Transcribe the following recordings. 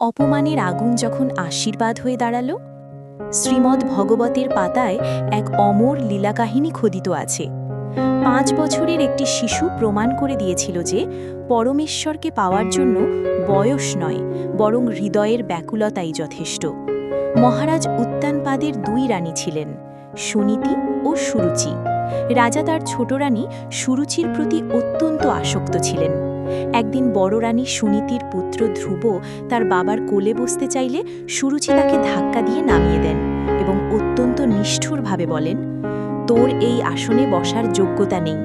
অপমানের আগুন যখন আশীর্বাদ হয়ে দাঁড়াল, শ্রীমদ্ ভগবতের পাতায় এক অমর লীলাকাহিনী খোদিত আছে। পাঁচ বছরের একটি শিশু প্রমাণ করে দিয়েছিল যে, পরমেশ্বরকে পাওয়ার জন্য বয়স নয়, বরং হৃদয়ের ব্যাকুলতাই যথেষ্ট। মহারাজ উত্তানপাদের দুই রানী ছিলেন, সুনীতি ও সুরুচি। রাজা তার ছোট রানী সুরুচির প্রতি অত্যন্ত আসক্ত ছিলেন। একদিন বড় রানী সুনীতির পুত্র ধ্রুব তার বাবার কোলে বসতে চাইলে সুরুচি তাকে ধাক্কা দিয়ে নামিয়ে দেন এবং অত্যন্ত নিষ্ঠুরভাবে বলেন, তোর এই আসনে বসার যোগ্যতা নেই।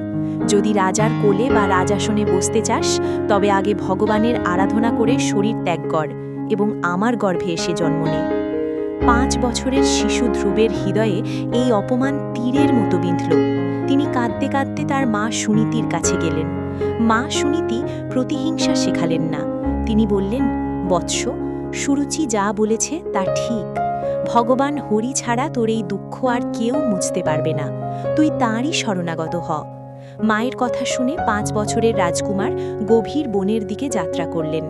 যদি রাজার কোলে বা রাজাসনে বসতে চাস, তবে আগে ভগবানের আরাধনা করে শরীর ত্যাগ কর এবং আমার গর্ভে এসে জন্ম নে। পাঁচ বছরের শিশু ধ্রুবের হৃদয়ে এই অপমান তীরের মতো বিঁধল। তিনি কাঁদতে কাঁদতে তার মা সুনীতির কাছে গেলেন। মা সুনীতি প্রতিহিংসা শেখালেন না। তিনি বললেন, বৎস, সুরুচি যা বলেছে তা ঠিক। ভগবান হরি ছাড়া তোর এই দুঃখ আর কেউ মুছতে পারবে না। তুই তাঁরই শরণাগত হ। মায়ের কথা শুনে পাঁচ বছরের রাজকুমার গভীর বনের দিকে যাত্রা করলেন।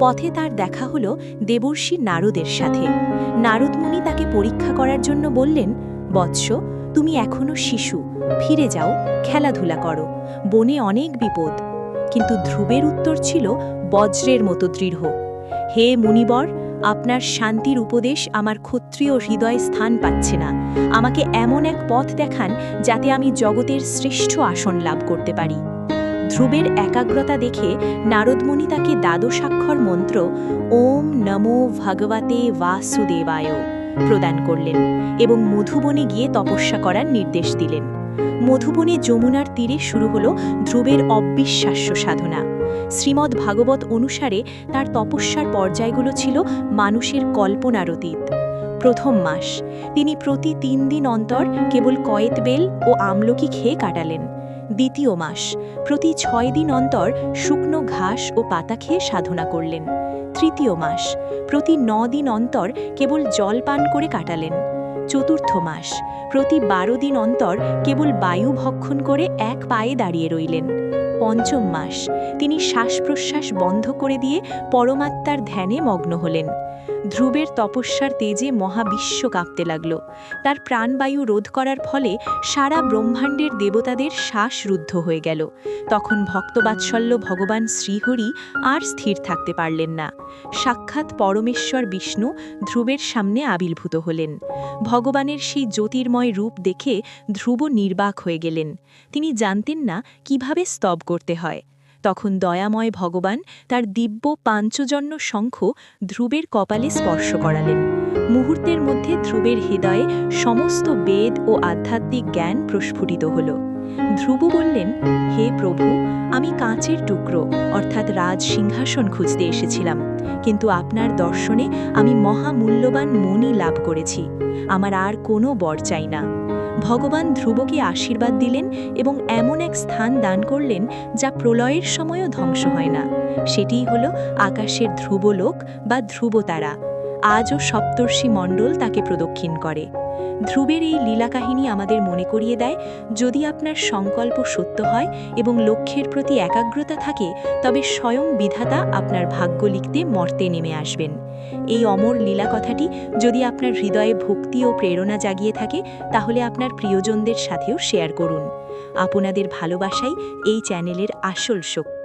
পথে তার দেখা হলো দেবর্ষি নারদের সাথে। নারদমুনি তাকে পরীক্ষা করার জন্য বললেন, বৎস তুমি এখনও শিশু। ফিরে যাও, খেলাধুলা করো। বনে অনেক বিপদ। কিন্তু ধ্রুবের উত্তর ছিল, বজ্রের মতো দৃঢ়। হে মুনিবর, আপনার শান্তির উপদেশ আমার ক্ষত্রিয় হৃদয়ে স্থান পাচ্ছে না। আমাকে এমন এক পথ দেখান, যাতে আমি জগতের শ্রেষ্ঠ আসন লাভ করতে পারি। ধ্রুবের একাগ্রতা দেখে নারদমণি তাকে দ্বাদশাক্ষর মন্ত্র, ওম নমো ভগবতে বাসুদেবায়। প্রদান করলেন এবং মধুবনে গিয়ে তপস্যা করার নির্দেশ দিলেন। মধুবনে যমুনার তীরে শুরু হল ধ্রুবের অবিশ্বাস্য সাধনা। শ্রীমদ্ ভাগবত অনুসারে তার তপস্যার পর্যায়গুলো ছিল মানুষের কল্পনার অতীত। প্রথম মাস, তিনি প্রতি তিন দিন অন্তর কেবল কয়েত বেল ও আমলকি খেয়ে কাটালেন। দ্বিতীয় মাস। প্রতি ছয় দিন অন্তর শুকনো ঘাস ও পাতা খেয়ে সাধনা করলেন। তৃতীয় মাস। প্রতি ন দিন অন্তর কেবল জল পান করে কাটালেন। চতুর্থ মাস। প্রতি বারো দিন অন্তর কেবল বায়ু ভক্ষণ করে এক পায়ে দাঁড়িয়ে রইলেন। পঞ্চম মাস। তিনি শ্বাস প্রশ্বাস বন্ধ করে দিয়ে পরমাত্মার ধ্যানে মগ্ন হলেন। ধ্রুবের তপস্যার তেজে মহাবিশ্ব কাঁপতে লাগল। তার প্রাণবায়ু রোধ করার ফলে সারা ব্রহ্মাণ্ডের দেবতাদের শ্বাস রুদ্ধ হয়ে গেল। তখন ভক্তবাৎসল্য ভগবান শ্রীহরি আর স্থির থাকতে পারলেন না। সাক্ষাৎ পরমেশ্বর বিষ্ণু ধ্রুবের সামনে আবির্ভূত হলেন। ভগবানের সেই জ্যোতির্ময় রূপ দেখে ধ্রুব নির্বাক হয়ে গেলেন। তিনি জানতেন না কীভাবে স্তব করতে হয়। তখন দয়াময় ভগবান তার দিব্য পাঞ্চজন্য শঙ্খ ধ্রুবের কপালে স্পর্শ করালেন। মুহূর্তের মধ্যে ধ্রুবের হৃদয়ে সমস্ত বেদ ও আধ্যাত্মিক জ্ঞান প্রস্ফুটিত হল। ধ্রুব বললেন, হে প্রভু, আমি কাঁচের টুকরো, অর্থাৎ রাজ সিংহাসন খুঁজতে এসেছিলাম। কিন্তু আপনার দর্শনে আমি মহামূল্যবান মণি লাভ করেছি। আমার আর কোনো বর চাই না। ভগবান ধ্রুবকে আশীর্বাদ দিলেন এবং এমন এক স্থান দান করলেন যা প্রলয়ের সময়ও ধ্বংস হয় না। সেটিই হল আকাশের ধ্রুবলোক বা ধ্রুবতারা। আজও সপ্তর্ষি মণ্ডল তাকে প্রদক্ষিণ করে। ধ্রুবের এই লীলাকাহিনী আমাদের মনে করিয়ে দেয়, যদি আপনার সংকল্প সত্য হয় এবং লক্ষ্যের প্রতি একাগ্রতা থাকে, তবে স্বয়ং বিধাতা আপনার ভাগ্য লিখতে মর্তে নেমে আসবেন। এই অমর লীলা কথাটি যদি আপনার হৃদয়ে ভক্তি ও প্রেরণা জাগিয়ে থাকে, তাহলে আপনার প্রিয়জনদের সাথেও শেয়ার করুন। আপনাদের ভালোবাসাই এই চ্যানেলের আসল শক্তি।